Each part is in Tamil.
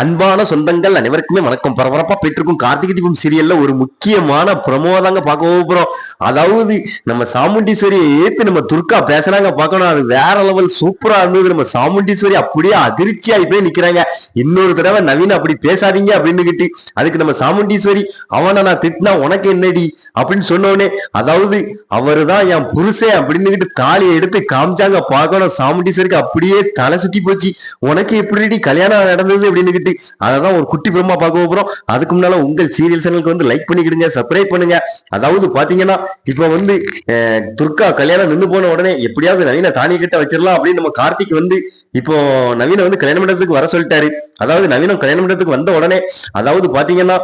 அன்பான சொந்தங்கள் அனைவருக்குமே வணக்கம். பரபரப்பா பெற்றிருக்கும் கார்த்திகை தீபம் சீரியல்ல ஒரு முக்கியமான ப்ரமோ தாங்க பார்க்க போகிறோம் அதாவது நம்ம சாமுண்டீஸ்வரியை ஏத்து நம்ம துர்கா பேசுறாங்க பார்க்கணும். அது வேற லெவல் சூப்பரா இருந்தது. நம்ம சாமுண்டீஸ்வரி அப்படியே அதிர்ச்சி ஆகி போய் நிக்கிறாங்க. இன்னொரு தடவை நவீன அப்படி பேசாதீங்க அப்படின்னு அதுக்கு நம்ம சாமுண்டீஸ்வரி அவனை நான் திட்டினா உனக்கு என்னடி அப்படின்னு சொன்னோடனே அதாவது அவருதான் என் புருஷன் அப்படின்னுகிட்டு தாலியை எடுத்து காமிச்சாங்க பார்க்கணும். சாமுண்டீஸ்வரிக்கு அப்படியே தலை சுத்தி போச்சு. உனக்கு எப்படி கல்யாணம் நடந்தது அப்படின்னுகிட்டு அதான் ஒரு குட்டி பிரம்மா பார்க்க போகிறோம் அதுக்கு முன்னால உங்கள் சீரியல் சேனலுக்கு வந்து லைக் பண்ணிக்கிடுங்க சப்ஸ்கிரைப் பண்ணுங்க. அதாவது பாத்தீங்கன்னா இப்ப வந்து துர்கா கல்யாணம் நின்று போன உடனே எப்படியாவது நவீன தானிய கிட்ட வச்சிடலாம் அப்படின்னு நம்ம கார்த்திக் வந்து இப்போ நவீன வந்து கல்யாண மண்டபத்துக்கு வர சொல்லிட்டாரு. அதாவது நவீனம் கல்யாண மண்டபத்துக்கு வந்த உடனே அதாவது பாத்தீங்கன்னா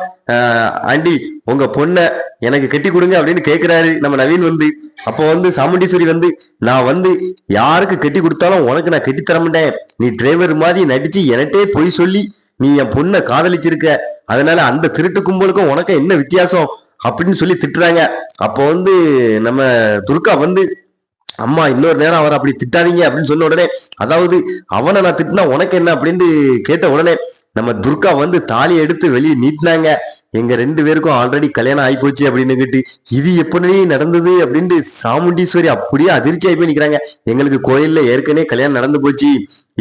ஆண்டி உங்க பொண்ணை எனக்கு கட்டி கொடுங்க அப்படின்னு கேக்குறாரு நம்ம நவீன் வந்து. அப்போ வந்து சாமுண்டீஸ்வரி வந்து நான் வந்து யாருக்கு கட்டி கொடுத்தாலும் உனக்கு நான் கட்டி தர மாட்டேன் நீ டிரைவர் மாதிரி நடிச்சு எனட்டே பொய் சொல்லி நீ என் பொண்ணை காதலிச்சிருக்க. அதனால அந்த திருட்டு கும்பலுக்கும் உனக்கு என்ன வித்தியாசம்? அப்படின்னு சொல்லி திட்டுறாங்க. அப்போ வந்து நம்ம துர்கா வந்து அம்மா இன்னொரு நேரம் அவரை அப்படி திட்டாதீங்க அப்படின்னு சொன்ன உடனே அதாவது அவனை நான் திட்டினா உனக்கு என்ன? அப்படின்னு கேட்ட உடனே நம்ம துர்கா வந்து தாலியை எடுத்து வெளியே நீட்டினாங்க. எங்க ரெண்டு பேருக்கும் ஆல்ரெடி கல்யாணம் ஆகி போச்சு அப்படின்னு கேட்டு இது எப்படி நடந்தது அப்படின்ட்டு சாமுண்டீஸ்வரி அப்படியே அதிர்ச்சி ஆகி போய் நிக்கிறாங்க. எங்களுக்கு கோயில்ல ஏற்கனவே கல்யாணம் நடந்து போச்சு.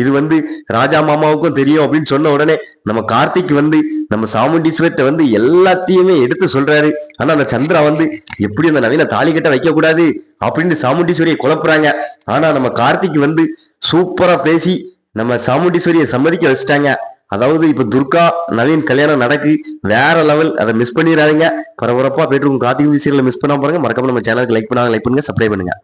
இது வந்து ராஜா மாமாவுக்கும் தெரியும் அப்படின்னு சொன்ன உடனே நம்ம கார்த்திக் வந்து நம்ம சாமுண்டீஸ்வர்கிட்ட வந்து எல்லாத்தையுமே எடுத்து சொல்றாரு. ஆனா அந்த சந்திரா வந்து எப்படி அந்த நவீன தாலி கட்ட வைக்க கூடாது அப்படின்னு சாமுண்டீஸ்வரியை குழப்புறாங்க. ஆனா நம்ம கார்த்திக் வந்து சூப்பரா பேசி நம்ம சாமுண்டீஸ்வரியை சம்மதிக்க வச்சுட்டாங்க. அதாவது இப்போ துர்கா நவீன் கல்யாணம் நடக்கு வேற லெவல் அதை மிஸ் பண்ணிடாதீங்க பரபரப்பா போயிட்டு இருக்கும். கார்த்திகை சீரியல் மிஸ் பண்ணாம பாருங்க. மறக்காம நம்ம சேனலுக்கு லைக் பண்ணாங்க லைக் பண்ணுங்க சப்ஸ்கிரைப் பண்ணுங்க.